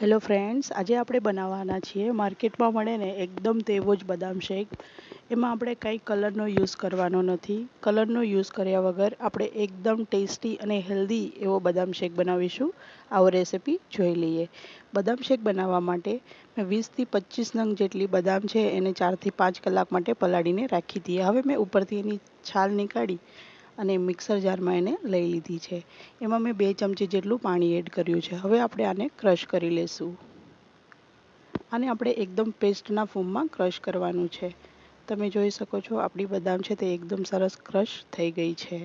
Hello friends આજે આપણે બનાવવાના છીએ. માર્કેટમાં મળે ને એકદમ તેવો જ બદામ શેક. એમાં આપણે કંઈ કલરનો યુઝ કરવાનો નથી. કલરનો યુઝ કર્યા વગર આપણે એકદમ ટેસ્ટી અને હેલ્ધી એવો બદામ શેક બનાવીશું. આવો રેસીપી જોઈ લઈએ. બદામ શેક બનાવવા માટે મેં વીસથી પચીસ નંગ જેટલી બદામ છે એને ચારથી પાંચ કલાક માટે પલાળીને રાખી દઈએ હવે મેં ઉપરથી એની છાલ નીકાળી અને મિક્સર જારમાં એને લઈ લીધી છે. એમાં મેં બે ચમચી જેટલું પાણી એડ કર્યું છે. હવે આપણે આને ક્રશ કરી લઈશું આને આપણે એકદમ પેસ્ટના ફોર્મમાં ક્રશ કરવાનું છે. તમે જોઈ શકો છો, આપણી બદામ છે તે એકદમ સરસ ક્રશ થઈ ગઈ છે.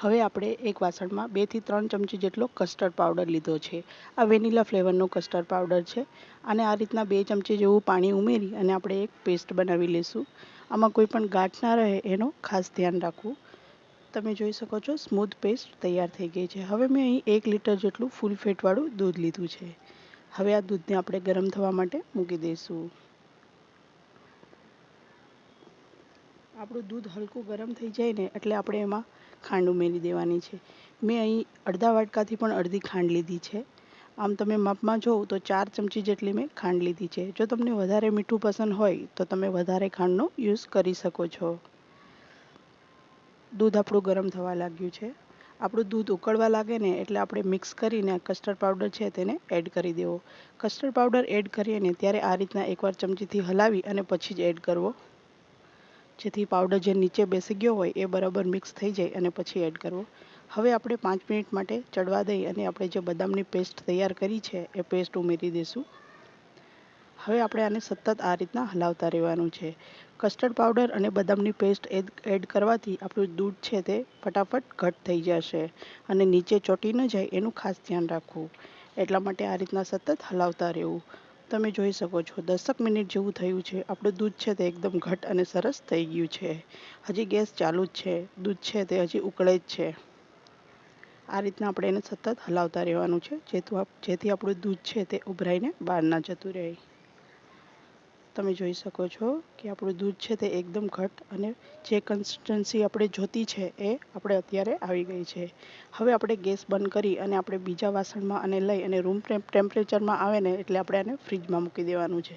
હવે આપણે એક વાસણમાં બેથી ત્રણ ચમચી જેટલો કસ્ટર્ડ પાવડર લીધો છે. આ વેનીલા ફ્લેવરનો કસ્ટર્ડ પાવડર છે. અને આ રીતના બે ચમચી જેવું પાણી ઉમેરી અને આપણે એક પેસ્ટ બનાવી લઈશું આમાં કોઈ પણ ગાંઠ ના રહે એનો ખાસ ધ્યાન રાખવું. તમે જોઈ શકો છો સ્મૂથ પેસ્ટ તૈયાર થઈ ગઈ છે. હવે મેં અહીં એક લીટર જેટલું ફૂલ ફેટવાળું દૂધ લીધું છે. હવે આ દૂધને આપણે ગરમ થવા માટે મૂકી દઈશું. આપણું દૂધ હલકું ગરમ થઈ જાય ને એટલે આપણે એમાં ખાંડ ઉમેરી દેવાની છે. મેં અહીં અડધા વાટકાથી પણ અડધી ખાંડ લીધી છે. આમ તમે માપમાં જોવો તો ચાર ચમચી જેટલી મેં ખાંડ લીધી છે. જો તમને વધારે મીઠું પસંદ હોય તો તમે વધારે ખાંડનો યુઝ કરી શકો છો. દૂધ આપણું ગરમ થવા લાગ્યું છે. આપણું દૂધ ઉકળવા લાગે ને એટલે આપણે મિક્સ કરીને કસ્ટર્ડ પાવડર છે તેને એડ કરી દેવો. કસ્ટર્ડ પાવડર એડ કરીએ ને ત્યારે આ રીતના એકવાર ચમચીથી હલાવી અને પછી જ એડ કરવો. જેથી પાવડર જે નીચે બેસી ગયો હોય એ બરાબર મિક્સ થઈ જાય અને પછી એડ કરવો. હવે આપણે પાંચ મિનિટ માટે ચડવા દઈ અને આપણે જે બદામની પેસ્ટ તૈયાર કરી છે, એ પેસ્ટ ઉમેરી દઈશું. હવે આપણે આને સતત આ રીતના હલાવતા રહેવાનું છે. કસ્ટર્ડ પાવડર અને બદામની પેસ્ટ એડ કરવાથી આપણું દૂધ છે તે ફટાફટ ઘટ થઈ જશે અને નીચે ચોટી ન જાય એનું ખાસ ધ્યાન રાખવું. એટલા માટે આ રીતના સતત હલાવતા રહેવું. તમે જોઈ શકો છો, દસક મિનિટ જેવું થયું છે. આપણું દૂધ છે તે એકદમ ઘટ અને સરસ થઈ ગયું છે. હજી ગેસ ચાલુ જ છે. દૂધ છે તે હજી ઉકળે જ છે. આ રીતના આપણે એને સતત હલાવતા રહેવાનું છે. જેથી જેથી આપણું દૂધ છે તે ઉભરાઈને બહાર ના જતું રહે. તમે જોઈ શકો છો કે આપણું દૂધ છે તે એકદમ ઘટ અને જે કન્સિસ્ટન્સી આપણે જોતી છે એ આપણે અત્યારે આવી ગઈ છે. હવે આપણે ગેસ બંધ કરી અને આપણે બીજા વાસણમાં અને લઈ અને રૂમ ટેમ્પરેચરમાં આવે ને એટલે આપણે આને ફ્રીજમાં મૂકી દેવાનું છે.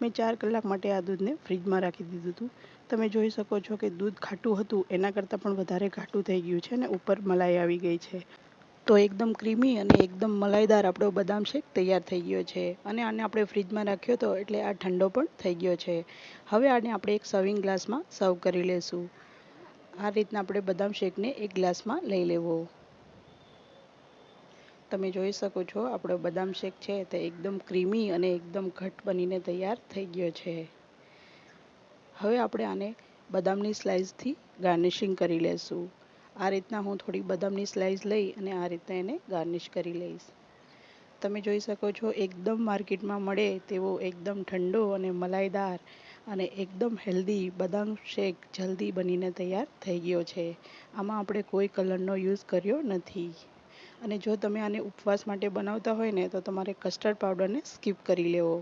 મેં ચાર કલાક માટે આ દૂધને ફ્રીજમાં રાખી દીધું હતું. તમે જોઈ શકો છો કે દૂધ ખાટું હતું, એના કરતાં પણ વધારે ઘાટું થઈ ગયું છે અને ઉપર મલાઈ આવી ગઈ છે. તો એકદમ ક્રીમી અને એકદમ મલાઈદાર આપણો બદામ શેક તૈયાર થઈ ગયો છે અને આને આપણે ફ્રીજમાં રાખ્યો હતો એટલે આ ઠંડો પણ થઈ ગયો છે. હવે આને આપણે એક સર્વિંગ ગ્લાસમાં સર્વ કરી લેશું. આ રીતના આપણે બદામ શેકને એક ગ્લાસમાં લઈ લેવો. તમે જોઈ શકો છો, આપણો બદામ શેક છે તે એકદમ ક્રીમી અને એકદમ ઘટ બનીને તૈયાર થઈ ગયો છે. હવે આપણે આને બદામની સ્લાઇસથી ગાર્નિશિંગ કરી લઈશું આ રીતના હું થોડી બદામની સ્લાઇસ લઈ અને આ રીતના એને ગાર્નિશ કરી લઈશ. તમે જોઈ શકો છો, એકદમ માર્કેટમાં મળે તેવો એકદમ ઠંડો અને મલાઈદાર અને એકદમ હેલ્ધી બદામ શેક જલ્દી બનીને તૈયાર થઈ ગયો છે. આમાં આપણે કોઈ કલરનો યુઝ કર્યો નથી. અને જો તમે આને ઉપવાસ માટે બનાવતા હોય ને, તો તમારે કસ્ટર્ડ પાવડરને સ્કીપ કરી લેવો.